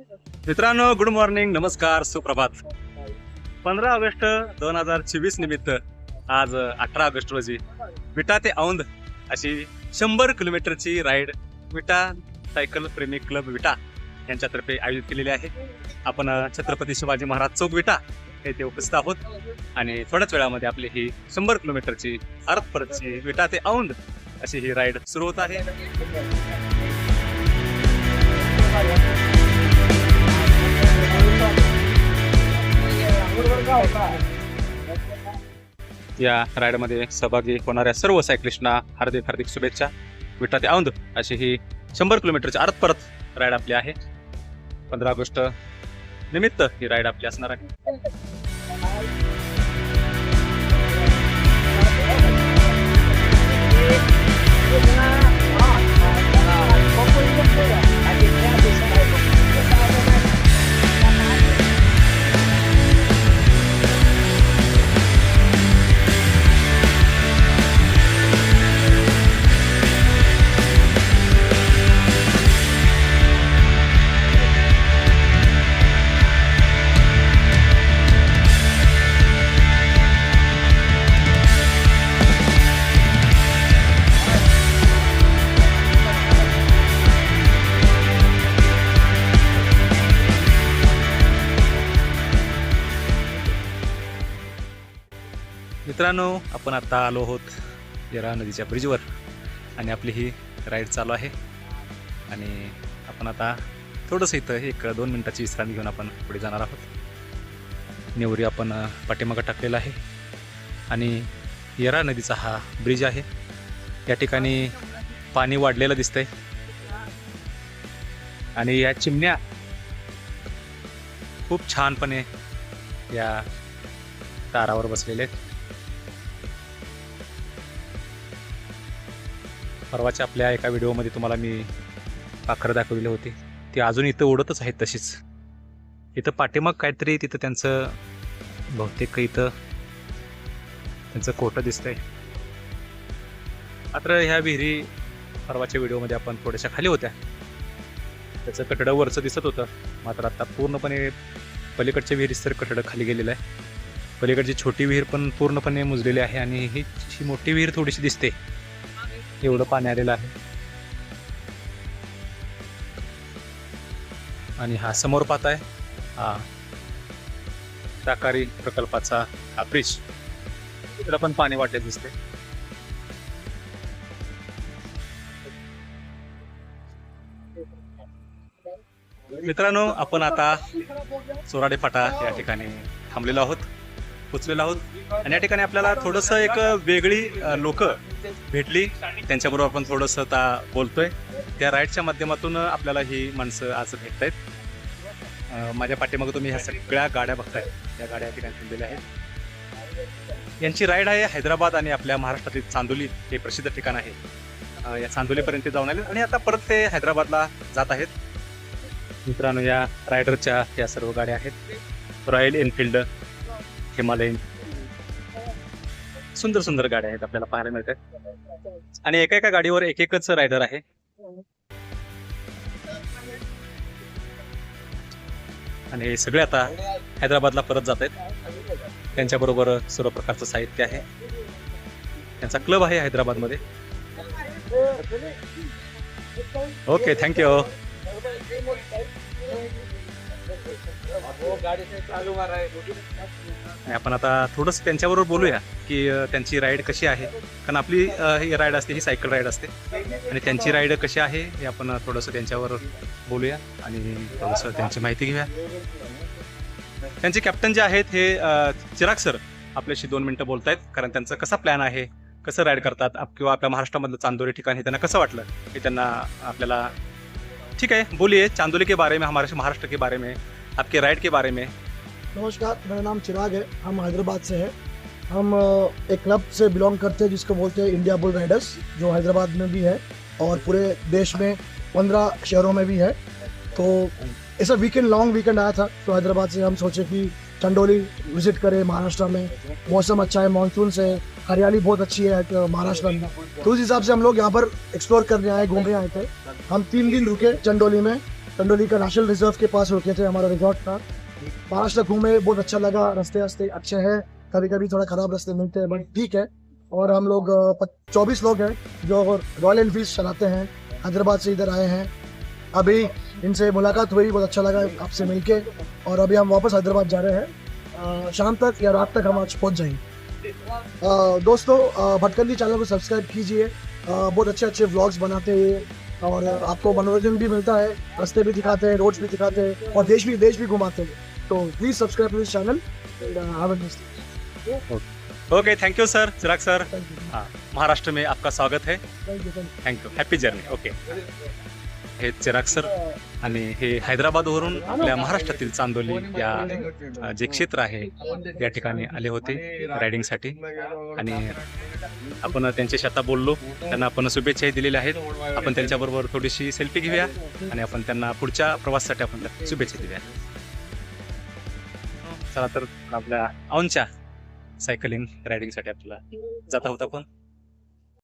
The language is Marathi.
मित्रांनो गुड मॉर्निंग नमस्कार सुप्रभात. पंधरा ऑगस्ट दोन हजार चोवीस निमित्त आज अठरा ऑगस्ट रोजी विटा ते औंध अशी शंभर किलोमीटरची राईड विटा सायकल प्रेमी क्लब विटा यांच्यातर्फे आयोजित केलेली आहे. आपण छत्रपती शिवाजी महाराज चौक विटा येथे उपस्थित आहोत आणि थोड्याच वेळामध्ये आपली ही शंभर किलोमीटरची भारत परतची विटा ते औंध अशी ही राईड सुरू होत आहे. या राईडमध्ये सहभागी होणाऱ्या सर्व सायकलिस्टना हार्दिक हार्दिक शुभेच्छा. विटा ते औंध अशी ही शंभर किलोमीटरची आरत परत राईड आपली आहे. पंधरा ऑगस्ट निमित्त ही राईड आपली असणार आहे. मित्रांनो आपण आता आलो आहोत येरा नदीच्या ब्रिजवर आणि आपली ही राईड चालू आहे. आणि आपण आता थोडंसं इथं एक दोन मिनटाची विश्रांती घेऊन आपण पुढे जाणार आहोत. नेवरी आपण पाठीमागं टाकलेला आहे. आणि येरा नदीचा हा ब्रिज आहे. या ठिकाणी पाणी वाढलेलं दिसतंय. आणि या चिमण्या खूप छानपणे या तारावर बसलेले आहेत. परवाच्या आपल्या एका व्हिडिओमध्ये तुम्हाला मी पाखरं दाखवलेली होती. ती अजून इथं उडतच आहेत तशीच. इथं पाठीमाग काहीतरी तिथं त्यांचं बहुतेक इथं त्यांचं कोटं दिसतंय. मात्र ह्या विहिरी परवाच्या व्हिडिओमध्ये आपण थोड्याशा खाली होत्या. त्याचं कठडं वरचं दिसत होतं. मात्र आता पूर्णपणे पलीकडच्या विहिरीस तर कठडं खाली गेलेलं आहे. पलीकडची छोटी विहीर पण पूर्णपणे मुजलेली आहे आणि ही मोठी विहीर थोडीशी दिसते. एवढं पाणी आलेलं आहे. आणि हा समोर पाहताय हा शाकाहारी प्रकल्पाचा हा ब्रिज तिला पण पाणी वाटले दिसते मित्रांनो आपण आता चोराडे फाटा या ठिकाणी थांबलेलो आहोत. पोचलेलो आहोत. आणि या ठिकाणी आपल्याला थोडंसं एक वेगळी लोक भेटली. त्यांच्याबरोबर आपण थोडंसं आता बोलतोय. त्या राईडच्या माध्यमातून आपल्याला ही माणसं आज भेटत आहेत माझ्या पाठीमागं तुम्ही ह्या सगळ्या गाड्या बघताय. त्या गाड्या या ठिकाणी थांबलेल्या आहेत. यांची राईड आहे हैदराबाद आणि आपल्या महाराष्ट्रातील चांदोली. हे प्रसिद्ध ठिकाण आहे. या चांदोलीपर्यंत जाऊन आले आणि आता परत ते हैदराबादला जात आहेत. मित्रांनो या रायडरच्या या सर्व गाड्या आहेत. रॉयल एनफिल्ड हिमालयन सुंदर सुंदर गाड्या आहेत आपल्याला पाहायला मिळतात. आणि एका एका गाडीवर एक एकच रायडर आहे. आणि हे सगळे आता हैदराबादला परत जात आहेत. त्यांच्याबरोबर सर्व प्रकारचं साहित्य आहे. त्यांचा क्लब आहे हैदराबादमध्ये. ओके थँक्यू आणि आपण आता थोडंसं त्यांच्याबरोबर बोलूया की त्यांची राईड कशी आहे. कारण आपली ही राईड असते ही सायकल राईड असते. आणि त्यांची राईड कशी आहे हे आपण थोडंसं त्यांच्यावर बोलूया आणि थोडंसं त्यांची माहिती घेऊया. त्यांचे कॅप्टन जे आहेत हे चिराग सर आपल्याशी दोन मिनटं बोलतायत. कारण त्यांचा कसा प्लॅन आहे कसं राईड करतात आप- किंवा आपल्या महाराष्ट्रामधलं चांदोरी ठिकाण हे त्यांना कसं वाटलं हे त्यांना आपल्याला ठीक है, बोलिए चांदोली के बारे में, हमारे महाराष्ट्र के बारे में, आपके राइड के बारे में। नमस्कार, मेरा नाम चिराग है, हम हैदराबाद से हैं। हम एक क्लब से बिलोंग करते हैं, जिसको बोलते हैं इंडिया बुल राइडर्स, जो हैदराबाद में भी है और पूरे देश में पंद्रह शहरों में भी है। तो ऐसा वीकेंड लॉन्ग वीकेंड आया था तो हैदराबाद से हम सोचे कि चंडोली विज़िट करें महाराष्ट्र में। मौसम अच्छा है मानसून से हरियाली बहुत अच्छी है महाराष्ट्र में। तो उस हिसाब से हम लोग यहाँ पर एक्सप्लोर करने आए, घूमने आए थे। हम तीन दिन रुके चंडोली में। चंडोली का नेशनल रिज़र्व के पास रुके थे हमारा रिजॉर्ट था महाराष्ट्र घूमे बहुत अच्छा लगा, रास्ते रास्ते अच्छे हैं कभी कभी थोड़ा खराब रास्ते मिलते हैं बट ठीक है। और हम लोग चौबीस लोग हैं जो रॉयल एनफील्ड चलाते हैं, हैदराबाद से इधर आए हैं। अभी इनसे मुलाकात हुई, बहुत अच्छा लगा आपसे मिलके। और अभी हम वापस हैदराबाद जा रहे हैं। शाम तक या रात तक हम आज पहुँच जाएँगे। दोस्तों भटकंदी चैनल को सब्सक्राइब कीजिए। बहुत अच्छे अच्छे व्लॉग्स बनाते हैं और आपको मनोरंजन भी मिलता है रास्ते भी दिखाते हैं रोड्स भी दिखाते हैं और देश भी देश भी घुमाते हैं। तो please subscribe to this channel okay thank you sir Chirag sir हाँ महाराष्ट्र में आपका स्वागत है। Thank you happy journey okay hey Chirag sir आणि हे हैदराबादवरून आपल्या महाराष्ट्रातील चांदोली या जे क्षेत्र आहे या ठिकाणी आले होते रायडिंगसाठी. आणि आपण त्यांच्याशी आता बोललो. त्यांना आपण शुभेच्छाही दिलेल्या आहेत. आपण त्यांच्याबरोबर थोडीशी सेल्फी घेऊया आणि आपण त्यांना पुढच्या प्रवासासाठी आपण शुभेच्छा देऊया चला तर आपल्या औंच्या सायकलिंग रायडिंगसाठी आपल्याला जात आहोत आपण